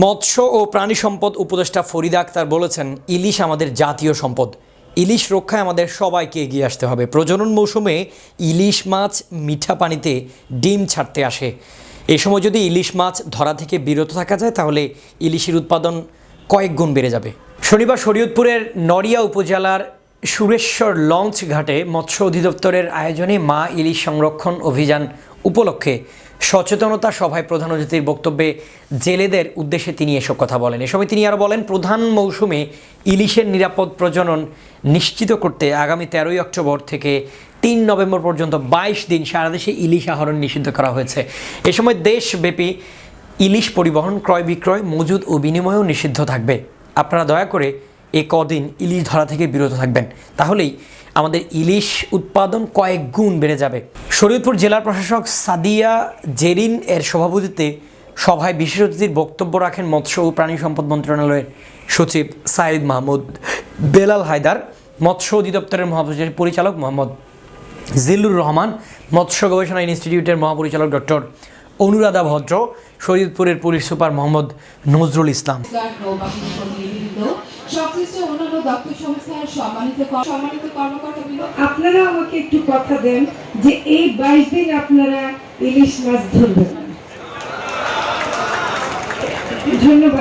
মৎস্য ও প্রাণী সম্পদ উপদেষ্টা ফরিদা আক্তার বলেছেন, ইলিশ আমাদের জাতীয় সম্পদ। ইলিশ রক্ষায় আমাদের সবাইকে এগিয়ে আসতে হবে। প্রজনন মৌসুমে ইলিশ মাছ মিঠা পানিতে ডিম ছাড়তে আসে। এই সময় যদি ইলিশ মাছ ধরা থেকে বিরত থাকা যায়, তাহলে ইলিশের উৎপাদন কয়েক গুণ বেড়ে যাবে। শনিবার শরীয়তপুরের নড়িয়া উপজেলার সুরেশ্বর লঞ্চ ঘাটে মৎস্য অধিদপ্তরের আয়োজনে মা ইলিশ সংরক্ষণ অভিযান উপলক্ষে সচেতনতা সভায় প্রধান অতিথির বক্তব্যে জেলেদের উদ্দেশ্যে তিনি এসব কথা বলেন। এ সময় তিনি আরও বলেন, প্রধান মৌসুমে ইলিশের নিরাপদ প্রজনন নিশ্চিত করতে আগামী তেরোই অক্টোবর থেকে তিন নভেম্বর পর্যন্ত বাইশ দিন সারা দেশে ইলিশ আহরণ নিষিদ্ধ করা হয়েছে। এ সময় দেশব্যাপী ইলিশ পরিবহন ক্রয় বিক্রয় মজুদ ও বিনিময়ও নিষিদ্ধ থাকবে। আপনারা দয়া করে এ কদিন ইলিশ ধরা থেকে বিরত থাকবেন। তাহলেই আমাদের ইলিশ উৎপাদন কয়েক গুণ বেড়ে যাবে। শরীয়তপুর জেলার প্রশাসক সাদিয়া জেরিন এর সভাপতিত্বে সভায় বিশেষ অতিথির বক্তব্য রাখেন মৎস্য ও প্রাণী সম্পদ মন্ত্রণালয়ের সচিব সাইদ মাহমুদ। বেলাল হায়দার, মৎস্য অধিদপ্তরের মহাপরিচালক পরিচালক মোহাম্মদ জিল্লুর রহমান, মৎস্য গবেষণা ইনস্টিটিউটের মহাপরিচালক ডক্টর অনুরাধা ভদ্র শরীয়তপুরের পুলিশ সুপার মোহাম্মদ নজরুল ইসলাম। আপনারা আমাকে একটু কথা দেন যে এই বাইশ দিন আপনারা ইলিশ মাছ ধরবেন। ধন্যবাদ।